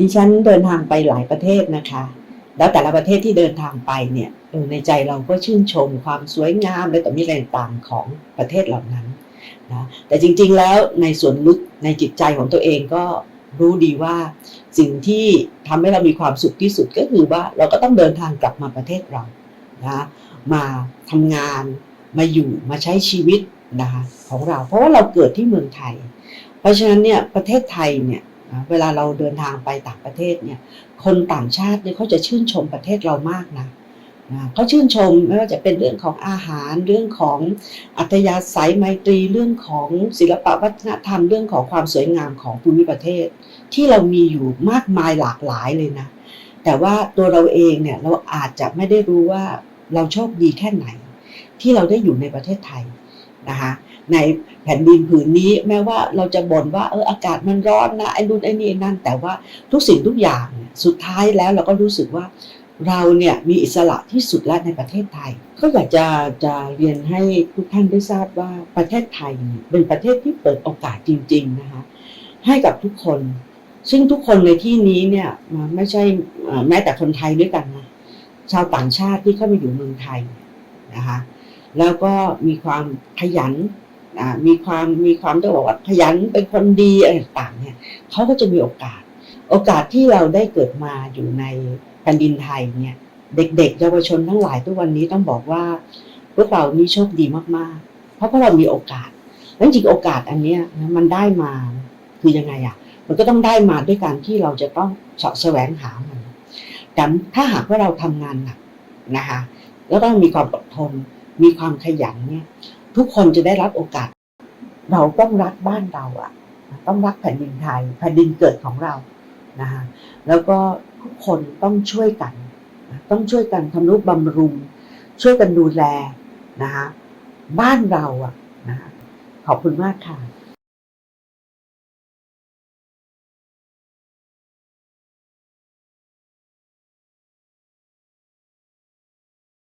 ดิฉันเดินทางไปหลายประเทศนะคะ แล้วแต่ละประเทศที่เดินทางไปเนี่ยในใจเราก็ชื่นชมความสวยงามและต่อมีอะไรต่างของประเทศเหล่านั้นนะแต่จริงๆแล้วในส่วนลึกในจิตใจของตัวเองก็รู้ดีว่าสิ่งที่ทำให้เรามีความสุขที่สุดก็คือว่าเราก็ต้องเดินทางกลับมาประเทศเรานะมาทำงานมาอยู่มาใช้ชีวิตนะคะของเรา เพราะว่าเราเกิดที่เมืองไทย เพราะฉะนั้นเนี่ยประเทศไทยเนี่ย เวลาเราเดินทางไปต่างประเทศเนี่ย คนต่างชาติเนี่ยเขาจะชื่นชมประเทศเรามากนะเขาชื่นชมไม่ว่าจะเป็นเรื่องของอาหารเรื่องของอัธยาศัยไมตรีเรื่องของศิลปวัฒนธรรมเรื่องของความสวยงามของภูมิประเทศ ที่เรามีอยู่มากมายหลากหลายเลยนะ แต่ว่าตัวเราเองเนี่ยเราอาจจะไม่ได้รู้ว่าเราโชคดีแค่ไหน ที่เราได้อยู่ในประเทศไทย นะคะในแผ่นดินผืนนี้แม้ว่าเราจะบ่นว่าเอออากาศมันร้อนนะไอ้นู่นไอ้นี่นั่น แต่ว่าทุกสิ่งทุกอย่างสุดท้ายแล้วเราก็รู้สึกว่าเราเนี่ยมีอิสระที่สุดแล้วในประเทศไทย ก็อยากจะจะเรียนให้ทุกท่านได้ทราบว่าประเทศไทยเป็นประเทศที่เปิดโอกาสจริง ๆนะคะให้กับทุกคน ซึ่งทุกคนในที่นี้เนี่ยไม่ใช่แม้แต่คนไทยด้วยกันนะชาวต่างชาติที่เข้ามาอยู่เมืองไทยนะคะ แล้วก็มีความขยันอ่ามีความมีความต้องบอกว่าขยันเป็นคนดีอะไรต่างเนี่ยเขาก็จะมีโอกาส โอกาสที่เราได้เกิดมาอยู่ในแผ่นดินไทยเนี่ย เด็กๆเยาวชนทั้งหลายทุกวันนี้ต้องบอกว่าพวกเรานี่โชคดีมากๆ เพราะพวกเรามีโอกาสแล้วจริงโอกาสอันเนี้ยมันได้มาคือยังไงอะ มันก็ต้องได้มาด้วยการที่เราจะต้องเสาะแสวงหามันแต่ถ้าหากว่าเราทำงานหนักนะคะแล้วต้องมีความอดทน มีความขยันเนี่ย ทุกคนจะได้รับโอกาส เราต้องรักบ้านเราอะต้องรักแผ่นดินไทยแผ่นดินเกิดของเรานะคะแล้วก็ทุกคนต้องช่วยกัน ต้องช่วยกันทำนุบำรุง ช่วยกันดูแลนะคะบ้านเราอะนะคะขอบคุณมากค่ะ